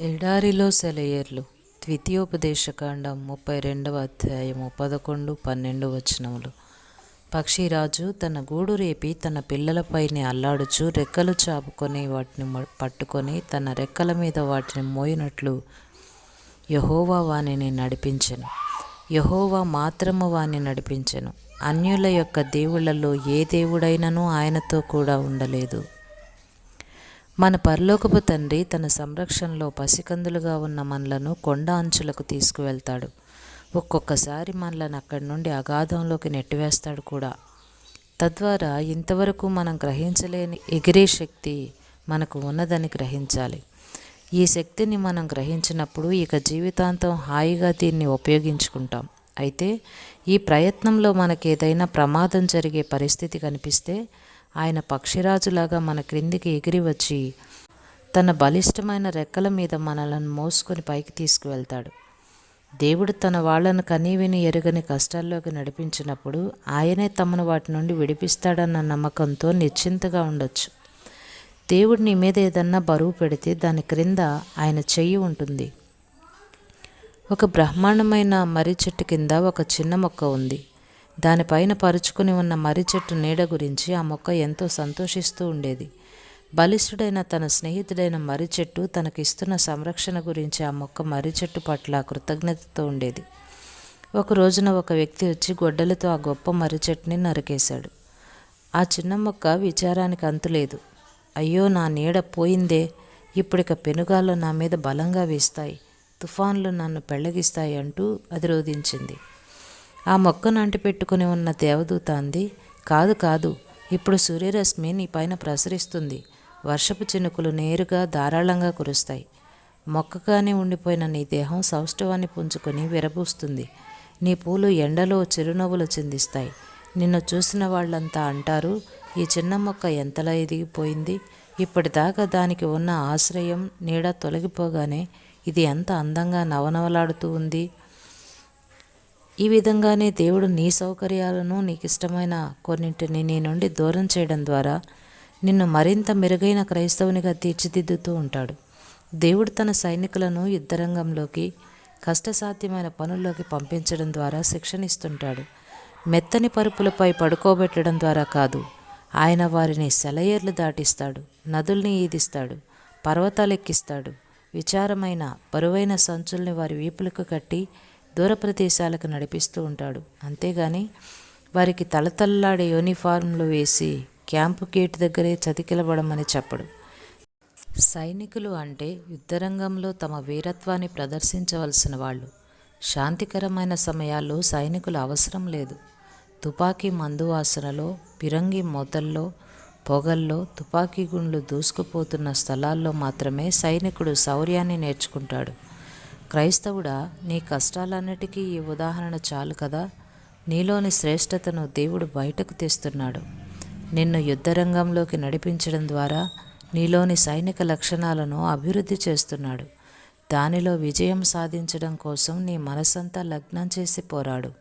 ఎడారిలో సెలయేర్లు ద్వితీయోపదేశకాండం ముప్పై రెండవ అధ్యాయము పదకొండు పన్నెండు వచనములు. పక్షిరాజు తన గూడు రేపి తన పిల్లలపైని అల్లాడుచు రెక్కలు చాపుకొని వాటిని పట్టుకొని తన రెక్కల మీద వాటిని మోయినట్లు యహోవా వానిని నడిపించెను. యహోవా మాత్రము వాణి నడిపించెను. అన్యుల యొక్క దేవుళ్ళలో ఏ దేవుడైనను ఆయనతో కూడా ఉండలేదు. మన పరలోకపు తండ్రి తన సంరక్షణలో పసికందులుగా ఉన్న మనలను కొండ అంచులకు తీసుకువెళ్తాడు. ఒక్కొక్కసారి మనలను అక్కడి నుండి అగాధంలోకి నెట్టివేస్తాడు కూడా. తద్వారా ఇంతవరకు మనం గ్రహించలేని ఎగిరే శక్తి మనకు ఉన్నదని గ్రహించాలి. ఈ శక్తిని మనం గ్రహించినప్పుడు ఇక జీవితాంతం హాయిగా దీన్ని ఉపయోగించుకుంటాం. అయితే ఈ ప్రయత్నంలో మనకి ఏదైనా ప్రమాదం జరిగే పరిస్థితి కనిపిస్తే ఆయన పక్షిరాజులాగా మన క్రిందికి ఎగిరి వచ్చి తన బలిష్టమైన రెక్కల మీద మనలను మోసుకొని పైకి తీసుకువెళ్తాడు. దేవుడు తన వాళ్ళను కనీవిని ఎరుగని కష్టాల్లోకి నడిపించినప్పుడు ఆయనే తమను వాటి నుండి విడిపిస్తాడన్న నమ్మకంతో నిశ్చింతగా ఉండొచ్చు. దేవుడు నీ మీద ఏదన్నా బరువు పెడితే దాని క్రింద ఆయన చెయ్యి ఉంటుంది. ఒక బ్రహ్మాండమైన మర్రి చెట్టు కింద ఒక చిన్న మొక్క ఉంది. దానిపైన పరుచుకుని ఉన్న మర్రి చెట్టు నీడ గురించి ఆ మొక్క ఎంతో సంతోషిస్తూ ఉండేది. బలిష్ఠుడైన తన స్నేహితుడైన మర్రి చెట్టు తనకిస్తున్న సంరక్షణ గురించి ఆ మొక్క మర్రి చెట్టు పట్ల కృతజ్ఞతతో ఉండేది. ఒక రోజున ఒక వ్యక్తి వచ్చి గొడ్డలతో ఆ గొప్ప మర్రి చెట్టుని నరికేశాడు. ఆ చిన్న మొక్క విచారానికి అంతులేదు అయ్యో నా నీడ పోయిందే. ఇప్పుడిక పెనుగాలు నా మీద బలంగా వీస్తాయి. తుఫాన్లు నన్ను పెళ్ళగిస్తాయి అంటూ అధిరోధించింది. ఆ మొక్కను అంటిపెట్టుకుని ఉన్న దేవదూత అంది కాదు కాదు. ఇప్పుడు సూర్యరశ్మి నీ పైన ప్రసరిస్తుంది. వర్షపు చినుకులు నేరుగా ధారాళంగా కురుస్తాయి. మొక్కగానే ఉండిపోయిన నీ దేహం సౌష్ఠవాన్ని పుంజుకొని విరబూస్తుంది. నీ పూలు ఎండలో చిరునవ్వులు చిందిస్తాయి. నిన్ను చూసిన వాళ్ళంతా అంటారు ఈ చిన్న మొక్క ఎంతలా ఎదిగిపోయింది? ఇప్పటిదాకా దానికి ఉన్న ఆశ్రయం నీడ తొలగిపోగానే ఇది ఎంత అందంగా నవనవలాడుతూ ఉంది. ఈ విధంగానే దేవుడు నీ సౌకర్యాలను నీకు ఇష్టమైన కొన్నింటిని నీ నుండి దూరం చేయడం ద్వారా నిన్ను మరింత మెరుగైన క్రైస్తవునిగా తీర్చిదిద్దుతూ ఉంటాడు. దేవుడు తన సైనికులను యుద్ధరంగంలోకి కష్టసాధ్యమైన పనుల్లోకి పంపించడం ద్వారా శిక్షణ ఇస్తుంటాడు మెత్తని పరుపులపై పడుకోబెట్టడం ద్వారా కాదు ఆయన వారిని సెలయేర్లు దాటిస్తాడు నదుల్ని ఈదిస్తాడు పర్వతాలు ఎక్కిస్తాడు విచారమైన బరువైన సంచుల్ని వారి వీపులకు కట్టి దూర ప్రదేశాలకు నడిపిస్తూ ఉంటాడు. అంతేగాని వారికి తలతల్లాడే యూనిఫారంలు వేసి క్యాంపు గేటు దగ్గరే చతికిలబడమని చెప్పడు. సైనికులు అంటే యుద్ధరంగంలో తమ వీరత్వాన్ని ప్రదర్శించవలసిన వాళ్ళు. శాంతికరమైన సమయాల్లో సైనికులు అవసరం లేదు. తుపాకీ మందు వాసనలో పిరంగి మొదల్లో పొగల్లో తుపాకీ గుండ్లు దూసుకుపోతున్న స్థలాల్లో మాత్రమే సైనికుడు శౌర్యాన్ని నేర్చుకుంటాడు. క్రైస్తవుడా నీ కష్టాలన్నిటికీ ఈ ఉదాహరణ చాలు కదా? నీలోని శ్రేష్టతను దేవుడు బయటకు తెస్తున్నాడు. నిన్ను యుద్ధరంగంలోకి నడిపించడం ద్వారా నీలోని సైనిక లక్షణాలను అభివృద్ధి చేస్తున్నాడు. దానిలో విజయం సాధించడం కోసం నీ మనసంతా లగ్నం చేసి పోరాడు.